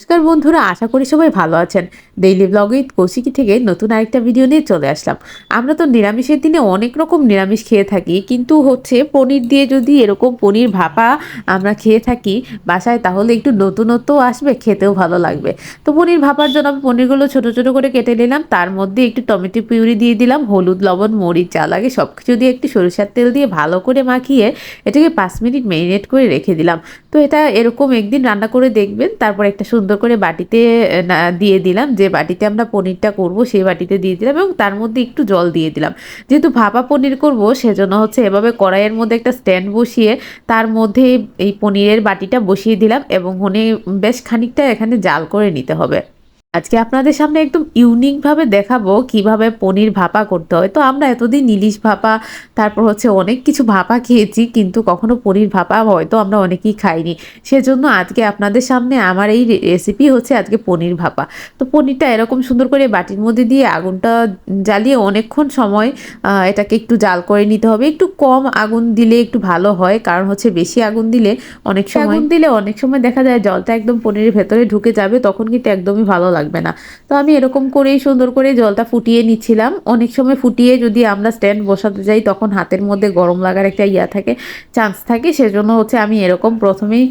নমস্কার বন্ধুরা, আশা করি সবাই ভালো আছেন। ডেইলি ব্লগে কৌশিকি থেকে নতুন আরেকটা ভিডিও নিয়ে চলে আসলাম। আমরা তো নিরামিষের দিনে অনেক রকম নিরামিষ খেয়ে থাকি, কিন্তু হচ্ছে পনির দিয়ে যদি এরকম পনির ভাপা আমরা খেয়ে থাকি বাসায়, তাহলে একটু নতুনত্ব আসবে, খেতেও ভালো লাগবে। তো পনির ভাপার জন্য আমি পনিরগুলো ছোটো ছোটো করে কেটে নিলাম, তার মধ্যে একটু টমেটো পিউরি দিয়ে দিলাম, হলুদ, লবণ, মরিচ, যা লাগে সব কিছু দিয়ে একটু সরিষার তেল দিয়ে ভালো করে মাখিয়ে এটাকে পাঁচ মিনিট মেরিনেট করে রেখে দিলাম। তো এটা এরকম একদিন রান্না করে দেখবেন, তারপর একটা সুন্দর করে বাটিতে দিয়ে দিলাম। যে বাটিতে আমরা পনিরটা করব, সেই বাটিতে দিয়ে দিলাম এবং তার মধ্যে একটু জল দিয়ে দিলাম। যেহেতু ভাপা পনির করব, সেজন্য হচ্ছে এভাবে কড়াইয়ের মধ্যে একটা স্ট্যান্ড বসিয়ে তার মধ্যে এই পনিরের বাটিটা বসিয়ে দিলাম এবং হনে বেশ খানিকটা এখানে জাল করে নিতে হবে। আজকে আপনাদের সামনে একদম ইউনিকভাবে দেখাবো কীভাবে পনির ভাপা করতে হয়। তো আমরা এতদিন ইলিশ ভাপা, তারপর হচ্ছে অনেক কিছু ভাপা খেয়েছি, কিন্তু কখনো পনির ভাপা হয়তো আমরা অনেকেই খাইনি। সেজন্য আজকে আপনাদের সামনে আমার এই রেসিপি হচ্ছে আজকে পনির ভাপা। তো পনিরটা এরকম সুন্দর করে বাটির মধ্যে দিয়ে আগুনটা জ্বালিয়ে অনেকক্ষণ সময় এটাকে একটু জাল করে নিতে হবে। একটু কম আগুন দিলে একটু ভালো হয়, কারণ হচ্ছে বেশি আগুন দিলে অনেক সময় আগুন দিলে অনেক সময় দেখা যায় জলটা একদম পনিরের ভেতরে ঢুকে যাবে, তখন কিন্তু একদমই ভালো লাগবে না। তো আমি এরকম করেই সুন্দর করে জলটা ফুটিয়ে নিচ্ছিলাম। অনেক সময় ফুটিয়ে যদি আমরা স্ট্যান্ড বসাতে যাই, তখন হাতের মধ্যে গরম লাগার একটা ইয়া থাকে চান্স থাকে। সেজন্য হচ্ছে আমি এরকম প্রথমেই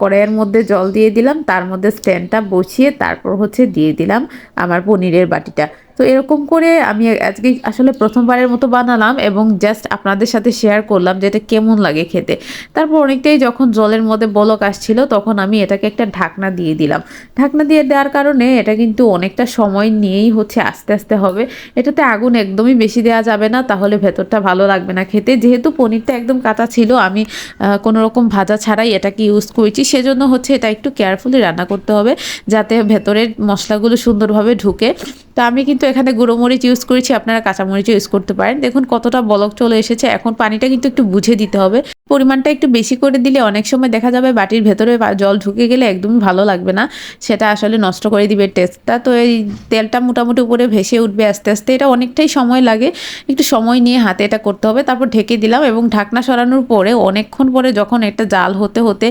কড়াইয়ের মধ্যে জল দিয়ে দিলাম। তার মধ্যে স্ট্যান্ডটা বসিয়ে তারপর হচ্ছে দিয়ে দিলাম আমার পনিরের বাটিটা। তো এরকম করে আমি আজকে আসলে প্রথমবারের মতো বানালাম এবং জাস্ট আপনাদের সাথে শেয়ার করলাম যে এটা কেমন লাগে খেতে। তারপর অনেকটাই যখন জলের মধ্যে বলক আসছিল, তখন আমি এটাকে একটা ঢাকনা দিয়ে দিলাম। ঢাকনা দিয়ে দেওয়ার কারণে এটা কিন্তু অনেকটা সময় নিয়েই হচ্ছে আস্তে আস্তে হবে। এটাতে আগুন একদমই বেশি দেওয়া যাবে না, তাহলে ভেতরটা ভালো লাগবে না খেতে। যেহেতু পনিরটা একদম কাঁচা ছিল, আমি কোনো রকম ভাজা ছাড়াই এটাকে ইউজ করেছি। সেজন্য হচ্ছে এটা একটু কেয়ারফুলি রান্না করতে হবে, যাতে ভেতরের মশলাগুলো সুন্দরভাবে ঢুকে। তো আমি কিন্তু এখানে গুঁড়ো মরিচ ইউজ করেছি, আপনারা কাঁচামরিচও ইউজ করতে পারেন। দেখুন কতটা বলক চলে এসেছে। এখন পানিটা কিন্তু একটু বুঝে দিতে হবে। পরিমাণটা একটু বেশি করে দিলে অনেক সময় দেখা যাবে বাটির ভেতরে জল ঢুকে গেলে একদমই ভালো লাগবে না। সেটা আসলে নষ্ট করে দিবে টেস্টটা তো এই তেলটা মোটামুটি উপরে ভেসে উঠবে আস্তে আস্তে। এটা অনেকটাই সময় লাগে। একটু সময় নিয়ে হাতে এটা করতে হবে। তারপর ঢেকে দিলাম এবং ঢাকনা সরানোর পরে অনেকক্ষণ পরে যখন একটা জাল হতে হতে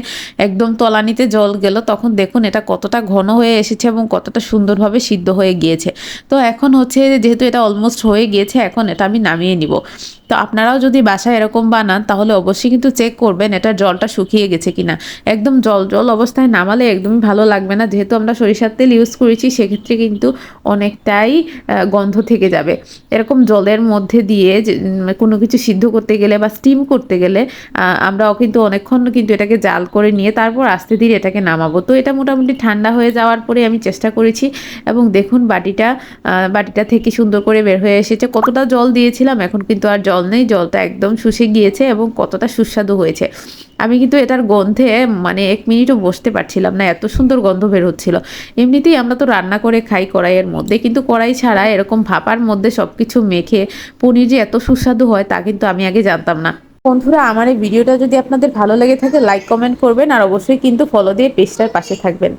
একদম তলানিতে জল গেল, তখন দেখুন এটা কতটা ঘন হয়ে এসেছে এবং কতটা সুন্দরভাবে সিদ্ধ হয়ে গিয়েছে। তো এখন হচ্ছে যেহেতু এটা অলমোস্ট হয়ে গিয়েছে, এখন এটা আমি নামিয়ে নিব। তো আপনারাও যদি বাসায় এরকম বানান, তাহলে অবশ্যই কিন্তু চেক করবেন এটা জলটা শুকিয়ে গেছে কিনা। একদম জল জল অবস্থায় নামালে একদমই ভালো লাগবে না। যেহেতু আমরা সরিষার তেল ইউজ করেছি, সেক্ষেত্রে কিন্তু অনেকটাই গন্ধ থেকে যাবে। এরকম জলের মধ্যে দিয়ে কোনো কিছু সিদ্ধ করতে গেলে বা স্টিম করতে গেলে আমরাও কিন্তু অনেকক্ষণ কিন্তু এটাকে জাল করে নিয়ে তারপর আস্তে ধীরে এটাকে নামাবো। তো এটা মোটামুটি ঠান্ডা হয়ে যাওয়ার পরে আমি চেষ্টা করেছি এবং দেখুন বাটিটা বাটিটা থেকে সুন্দর করে বের হয়ে এসেছে। কতটা জল দিয়েছিলাম, এখন কিন্তু আর জল নেই, জলটা একদম শুষে গিয়েছে এবং কতটা সুস্বাদু হয়েছে। আমি কিন্তু এটার গন্ধে মানে এক মিনিটও বসতে পারছিলাম না, এত সুন্দর গন্ধ বের হচ্ছিল। এমনিতেই আমরা তো রান্না করে খাই কড়াইয়ের মধ্যে, কিন্তু কড়াই ছাড়া এরকম ভাপার মধ্যে সব কিছু মেখে পনির যে এত সুস্বাদু হয় তা কিন্তু আমি আগে জানতাম না। বন্ধুরা, আমার এই ভিডিওটা যদি আপনাদের ভালো লেগে থাকে লাইক কমেন্ট করবেন, আর অবশ্যই কিন্তু ফলো দিয়ে পেজটার পাশে থাকবেন।